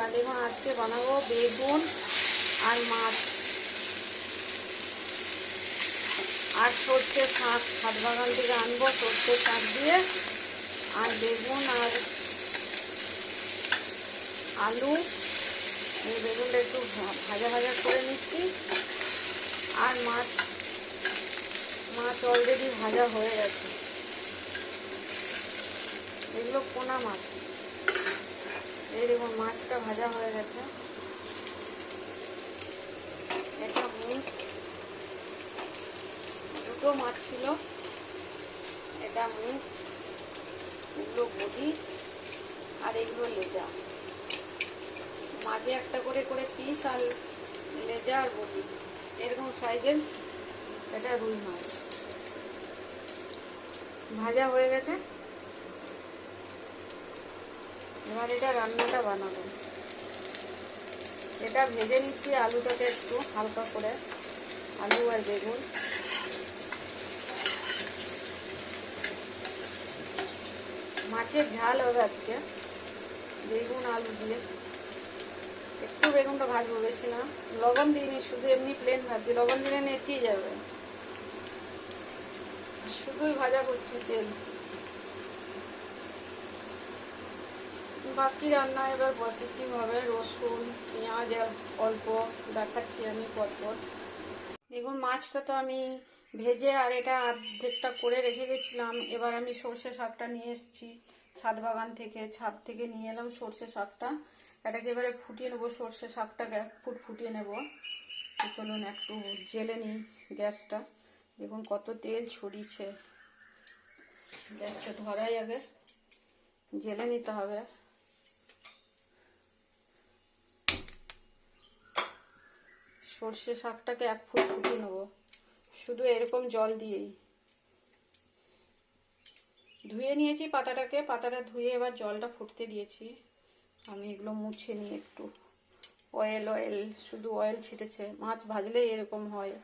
নমস্কার দেখুন আজকে বানাবো বেগুন আর মাছ। আর সর্ষে শাক ছাদ বাগান থেকে আনব সর্ষে শাক দিয়ে। আর বেগুন আর আলু, এই বেগুনটা একটু ভাজা ভাজা করে নিচ্ছি। আর মাছ মাছ অলরেডি ভাজা হয়ে গেছে। এগুলো পোনা মাছ। এই দেখুন মাছটা ভাজা হয়ে গেছে। এটা মুখ দুটো মাছ ছিল। এটা মুখ এগুলো বডি, আর এগুলো লেজা। মাঝে একটা করে করে পিস আর লেজা আর বডি। এরকম সাইজের এটা রুই মাছ। ভাজা হয়ে গেছে। এবার এটা রান্নাটা বানাবো। এটা ভেজে নিচ্ছি আলুটাকে একটু হালকা করে, আলু আর বেগুন। মাছের ঝাল হবে আজকে, বেগুন, আলু দিয়ে। একটু বেগুনটা ভাজবো, বেশি না। লবণ দিইনি, শুধু এমনি প্লেন ভাজছি। লবণ দিলে নেতিয়ে যাবে। শুধুই ভাজা করছি তেল। বাকি রান্না এবার প্রসেসিং হবে রসুন, পেঁয়াজ অল্প। দেখাচ্ছি আমি পরপর। দেখুন, মাছটা তো আমি ভেজে আর এটা অর্ধেকটা করে রেখে গেছিলাম। এবার আমি সর্ষে শাকটা নিয়ে এসেছি ছাদ বাগান থেকে। ছাদ থেকে নিয়ে এলাম সর্ষে শাকটা। এটাকে এবারে ফুটিয়ে নেব, সর্ষে শাকটা ফুট ফুটিয়ে নেব। চলুন একটু জেলে নিই গ্যাসটা। দেখুন, কত তেল ছড়িয়েছে। গ্যাসটা ধরাই আগে। জেলে নিতে হবে। সর্ষে শাকটাকে এক ফুট ফুটিয়ে নেব। শুধু এরকম জল দিয়েই। ধুয়ে নিয়েছি পাতাটাকে। পাতাটা ধুয়ে এবার জলটা ফুটতে দিয়েছি। আমি এগুলো মুছে নিই একটু। অয়েল অয়েল, শুধু অয়েল ছিটেছে। মাছ ভাজলেই এরকম হয়।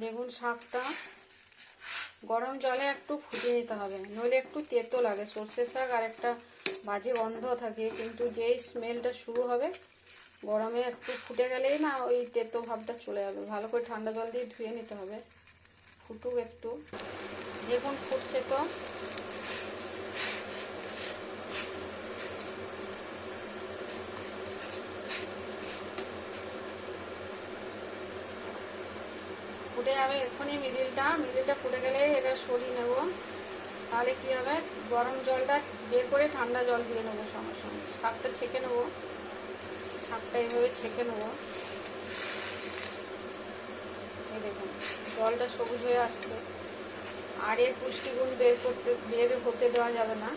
দেখুন শাকটা। গরম জলে একটু ফুটিয়ে নিতে হবে। নইলে একটু তেতো লাগে। সর্ষে শাক আর একটা বাজে গন্ধ থাকে, কিন্তু যেই স্মেলটা শুরু হবে, গরমে একটু ফুটে গেলেই না ওই তেতো ভাবটা চলে যাবে। ভালো করে ঠান্ডা জল দিয়ে ধুয়ে নিতে হবে। ফুটুক একটু। দেখুন ফুটছে তো। ফুটে যাবে এক্ষুনি মিডিলটা। মিডিলটা ফুটে গেলে এটা সরিয়ে নেব। তাহলে কি হবে? গরম জলটা বের করে ঠান্ডা জল দিয়ে নেব সঙ্গে সঙ্গে। শাকটা ছেঁকে নেব। শাকটা এইভাবে ছেঁকে নেব। এই দেখুন, জলটা সবুজ হয়ে আসছে। আর এর পুষ্টিগুণ বের করতে, বের হতে দেওয়া যাবে না।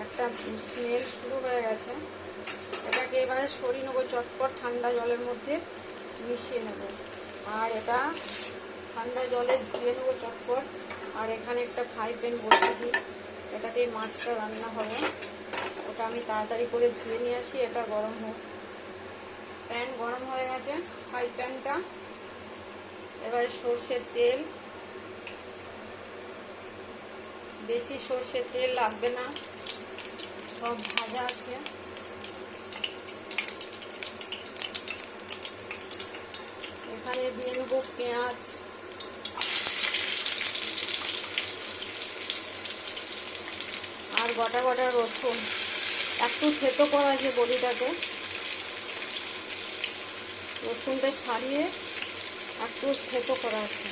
একটা স্মেল শুরু হয়ে গেছে। এটাকে এবারে সরিয়ে নেব, চটপট ঠান্ডা জলের মধ্যে মিশিয়ে নেব। আর এটা ঠান্ডা জলে ধুয়ে নেব চটপট। আর এখানে একটা ফ্রাই প্যান বসিয়ে দিই। এটাতে মাছটা রান্না হবে। ওটা আমি তাড়াতাড়ি করে ধুয়ে নিয়ে আসি, এটা গরম হোক। প্যান গরম হয়ে গেছে, ফ্রাই প্যানটা। এবারে সর্ষের তেল। বেশি সর্ষের তেল লাগবে না, সব ভাজা আছে। এখানে দিয়ে নেব পেঁয়াজ আর গোটা গোটা রসুন। একটু থেতো করা আছে বড়িটাকে। রসুনটা ছাড়িয়ে একটু থেতো করা আছে।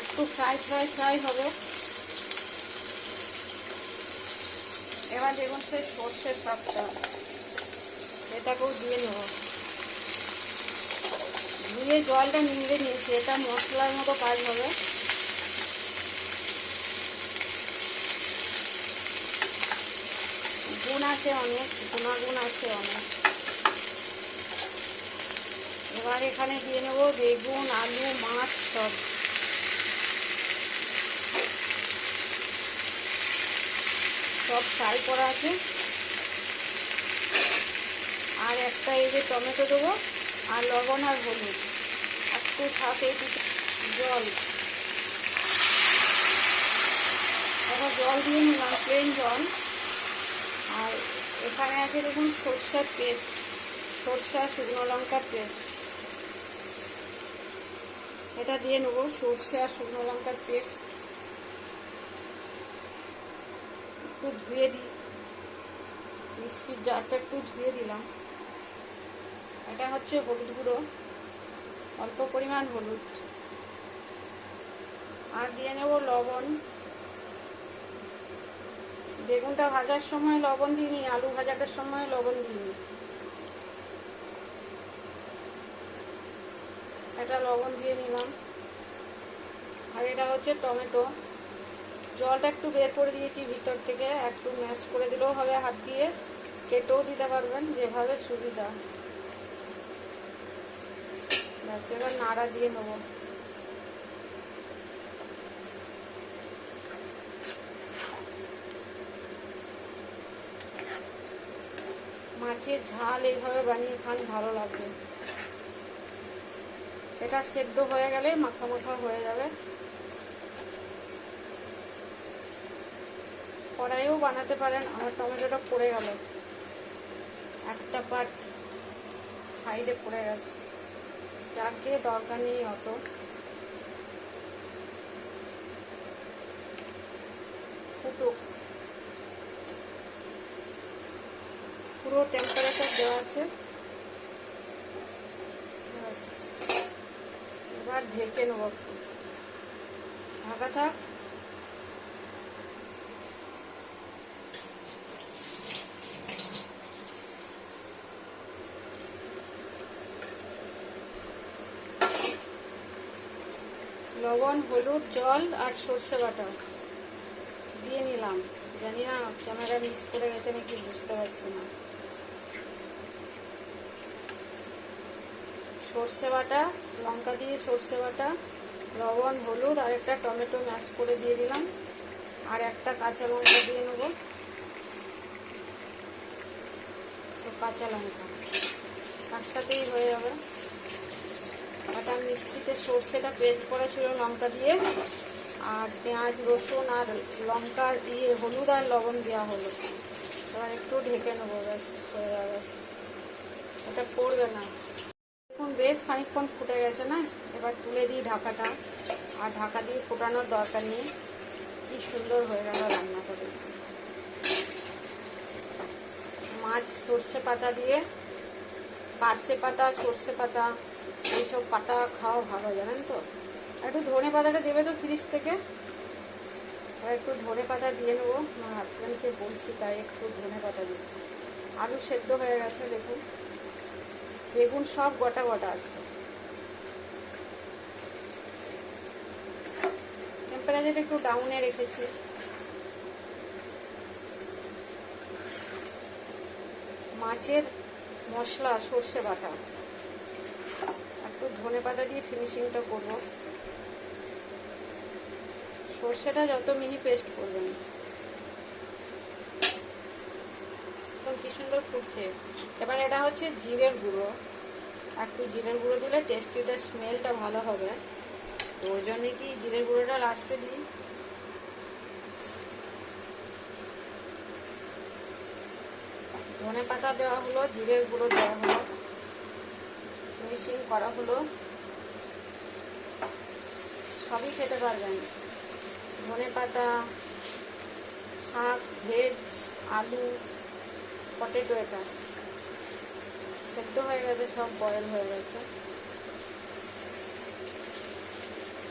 একটু ফ্রাই ফ্রাই ফ্রাই হবে। এবার দেখুন সেই সর্ষের শাকটা। এটাকেও দিয়ে নেব। ধুয়ে জলটা নিংড়ে নিয়েছি, এটা মশলার মতো কাজ হবে। গুণ আছে অনেক, গুণাগুণ আছে অনেক। এবার এখানে দিয়ে নেব বেগুন, আলু, মাছ, সব। সব ফ্রাই করা আছে। আর একটা এই যে টমেটো দেবো। আর লবণ আর হলুদ। একটু থাকে জল। এখন জল দিয়ে নিলাম প্লেন জল। আর এখানে আছে দেখুন সরষার পেস্ট, সরষা, শুকনো লঙ্কার পেস্ট। এটা দিয়ে নেব সরষে আর শুকনো লঙ্কার পেস্ট। একটু ধুয়ে দিই মিক্সির জারটা একটু ধুয়ে দিলাম। এটা হচ্ছে হলুদ গুঁড়ো। অল্প পরিমাণ হলুদ। আর দিয়ে নেব লবণ। বেগুনটা ভাজার সময় লবণ দিইনি, আলু ভাজাটার সময় লবণ দিইনি। এটা লবণ দিয়ে নিলাম। আর এটা হচ্ছে টমেটো। জলটা একটু বের করে দিয়েছি ভিতর থেকে, একটু ম্যাশ করে দিলেও হবে হাত দিয়ে। কেটেও দিতে পারবেন, যেভাবে সুবিধা। ব্যাস এবার নাড়া দিয়ে নেব। মাছের ঝাল এইভাবে বানিয়ে খান, ভালো লাগবে। এটা সেদ্ধ হয়ে গেলে মাখা মাখা হয়ে যাবে। কড়াইও বানাতে পারেন, আমার টমেটোটা পড়ে গেল। একটা পাট সাইডে পড়ে গেছে। দিয়ে দরকার নেই অত। পুরো টেম্পারেচার দেওয়া আছে। এবার ঢেকে নেব। ঢাকা থাক। লবণ, হলুদ, জল আর সর্ষে বাটা। দিয়ে নিলাম। জানি না, ক্যামেরা মিস করে গেছে নাকি, বুঝতে পারছি না। সর্ষে বাটা, লঙ্কা দিয়ে সর্ষে বাটা, লবণ, হলুদ আর একটা টমেটো ম্যাশ করে দিয়ে দিলাম। আর একটা কাঁচা লঙ্কা দিয়ে নেব। তো কাঁচা লঙ্কা। একটাতেই হয়ে যাবে। একটা মিক্সিতে সর্ষেটা পেস্ট করা ছিল লঙ্কা দিয়ে। আর পেঁয়াজ, রসুন আর লঙ্কা দিয়ে হলুদ আর লবণ দেওয়া হলো। এবার একটু ঢেকে নেব, ব্যাস, হয়ে যাবে। এটা পড়বে না। এখন বেশ খানিকক্ষণ ফুটে গেছে না? এবার তুলে দিই ঢাকাটা। আর ঢাকা দিয়ে ফোটানোর দরকার নেই। কি সুন্দর হয়ে গেল রান্নাটা দেখতে মাছ, সর্ষে পাতা দিয়ে, পার্শে পাতা, সর্ষে পাতা এইসব পাতা খাওয়া ভালো, জানেন তো? একটু ধনে পাতাটা দেবে তো ফ্রিজ থেকে। একটু ধনে পাতা দিয়ে নেব। আমার হাজব্যান্ডকে বলছি তাই একটু ধনে পাতা দিই আলু সেদ্ধ হয়ে গেছে, দেখুন। বেগুন সব গোটা গোটা আছে। টেম্পারেচার একটু ডাউনে রেখেছি। মাছের মশলা, সর্ষে বাটা। ধনে পাতা দিয়ে ফিনিশিংটা করব। সর্ষেটা যত মিহি পেস্ট করবেন। কি সুন্দর ফুটছে। এবার এটা হচ্ছে জিরের গুঁড়ো। একটু জিরের গুঁড়ো দিলে টেস্টিটা স্মেলটা ভালো হবে। তো ওই জন্যে কি জিরের গুঁড়োটা লাস্টে দিই? ধনে পাতা দেওয়া হলো, জিরের গুঁড়ো দেওয়া হলো। ফিনিশিং করা হলো, সবই খেতে পারবেন। ধনে পাতা, শাক, ভেজ, আলু পটেটো এটা। সেদ্ধ হয়ে গেছে, সব বয়েল হয়ে গেছে।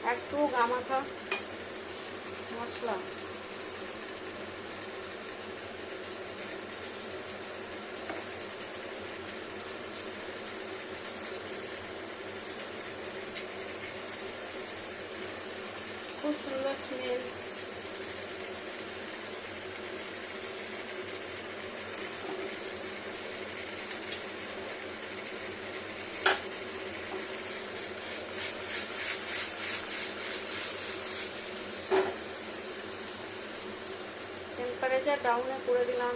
একটু গামাখা মশলা। টেম্পারেচার ডাউনে করে দিলাম।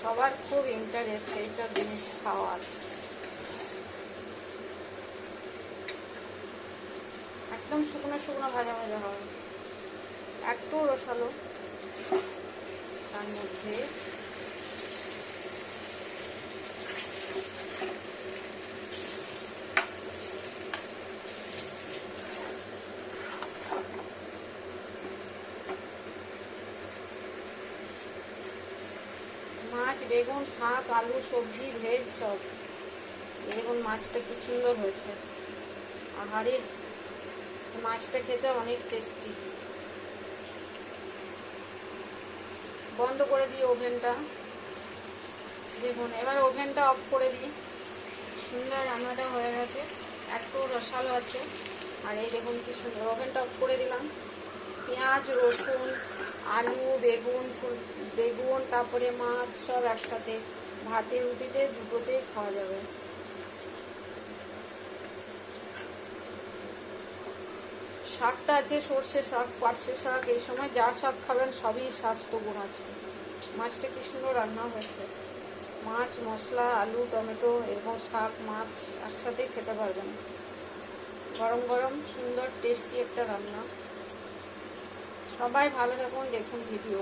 সবার খুব ইন্টারেস্ট এইসব জিনিস খাওয়া আছে একদম শুকনো শুকনো ভাজা ভাজা হবে। একটু রসালো। তার মধ্যে মাছ, বেগুন, শাক, আলু, সবজি, ভেজ সব। বেগুন মাছটা কি সুন্দর হয়েছে। আহারে মাছটা খেতে অনেক টেস্টি বন্ধ করে দিই ওভেনটা। দেখুন, এবার ওভেনটা অফ করে দিই। সুন্দর রান্নাটা হয়ে গেছে। একটু রসালো আছে। আর এই দেখুন কি সুন্দর, ওভেনটা অফ করে দিলাম। পেঁয়াজ, রসুন, আলু, বেগুন বেগুন, তারপরে মাছ সব একসাথে। ভাতে, রুটিতে দুটোতেই খাওয়া যাবে। শাকটা আছে, সর্ষে শাক, পার্শে শাক, এই সময় যা শাক খাবেন সবই স্বাস্থ্য গুণ আছে। মাছটা কি সুন্দর রান্না হয়েছে। মাছ, মশলা, আলু, টমেটো এবং শাক, মাছ একসাথেই খেতে পারবেন। গরম গরম, সুন্দর টেস্টি একটা রান্না। সবাই ভালো থাকুন, দেখুন ভিডিও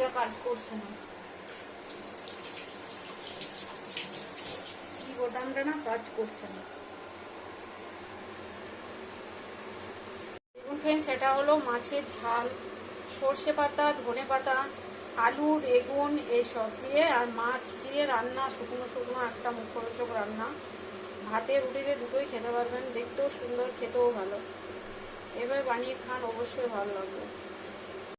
এটা কাজ করছে না। কি বোতামটা না কাজ করছে না। দেখুন সেটা হলো মাছের ঝাল, সর্ষে পাতা, ধনে পাতা, আলু, বেগুন এইসব দিয়ে আর মাছ দিয়ে রান্না, শুকনো শুকনো একটা মুখরোচক রান্না। ভাতে রুটিতে দুটোই খেতে পারবেন, দেখতেও সুন্দর, খেতেও ভালো। এবার বানিয়ে খান, অবশ্যই ভালো লাগবে।